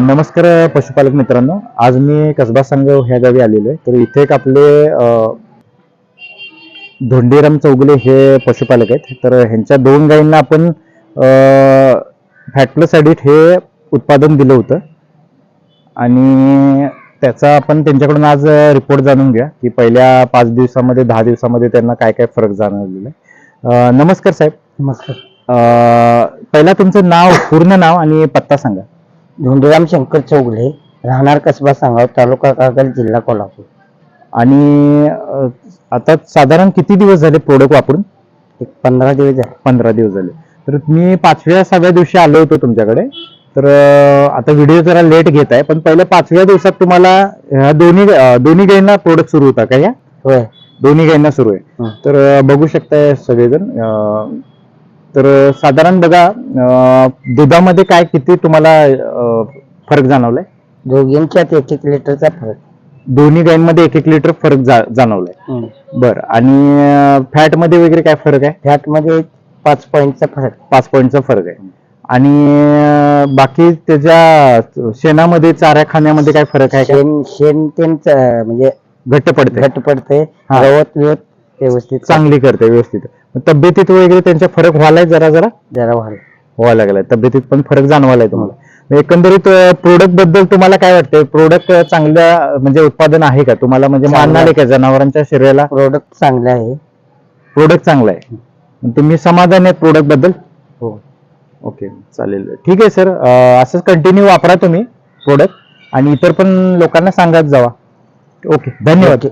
नमस्कार पशुपालक मित्रांनो. आज मी कसबा संघ ह्या गावी आलेलो आहे. तर इथे एक आपले धोंडीराम चौगुले हे पशुपालक आहेत. तर ह्यांच्या दोन गायींना आपण फॅटप्लस ॲडिट हे उत्पादन दिलं होतं. आणि त्याचा आपण त्यांच्याकडून आज रिपोर्ट जाणून घ्या की पहिल्या पाच दिवसामध्ये दहा दिवसामध्ये त्यांना काय काय फरक जाणवलेला आहे. नमस्कार साहेब. नमस्कार. पहिला तुमचं नाव पूर्ण नाव आणि पत्ता सांगा. धोंडीराम शंकर चौगुले राहणार कसबा सांगाव तालुका कागल जिल्हा कोल्हापूर. आणि अ, आता साधारण किती दिवस झाले प्रोडक्ट वापरून? एक पंधरा दिवस झाले. पंधरा दिवस झाले. तर मी पाचव्या सहाव्या दिवशी आलो होतो तुमच्याकडे. तर अ, आता व्हिडिओ जरा लेट घेत आहे पण पहिल्या पाचव्या दिवसात तुम्हाला ह्या दोन्ही अ, दोन्ही गायींना प्रोडक्ट सुरू होता का या? होय. दोन्ही गायींना सुरू आहे. हं. तर अ, बघू शकताय सगळेजण अ, तर साधारण बघा दुधामध्ये काय किती तुम्हाला फरक जाणवलाय? दोघींच्यात एक एक लिटरचा फरक. दोन्ही गायींमध्ये एक एक लिटर फरक जा- जाणवलाय. बर आणि फॅटमध्ये वगैरे काय फरक आहे? फॅटमध्ये पाच पॉईंटचा फरक. पाच पॉईंटचा फरक आहे. आणि अं, बाकी त्याच्या शेणामध्ये चाऱ्या खाण्यामध्ये काय फरक आहे? का शेण शेण त्यांच म्हणजे घट्ट पडते घट पडते हा. गवत विवत व्यवस्थित. चांगली करते व्यवस्थित. मग तब्येतीत वगैरे त्यांच्या फरक व्हायलाय जरा जरा? जरा व्हाल व्हायला लागलाय. तब्येतीत पण फरक जाणवायलाय तुम्हाला. मग एकंदरीत प्रोडक्टबद्दल तुम्हाला काय वाटतंय? प्रोडक्ट चांगल्या अं, म्हणजे उत्पादन आहे का? तुम्हाला म्हणजे चांगलं. मान आले का जनावरांच्या शरीराला? प्रोडक्ट चांगले आहे. प्रोडक्ट चांगला आहे. तुम्ही समाधान आहेत प्रोडक्टबद्दल? हो. ओके चालेल. ठीक आहे सर. असंच कंटिन्यू वापरा तुम्ही प्रोडक्ट आणि इतर पण लोकांना सांगत जावा. ओके धन्यवाद.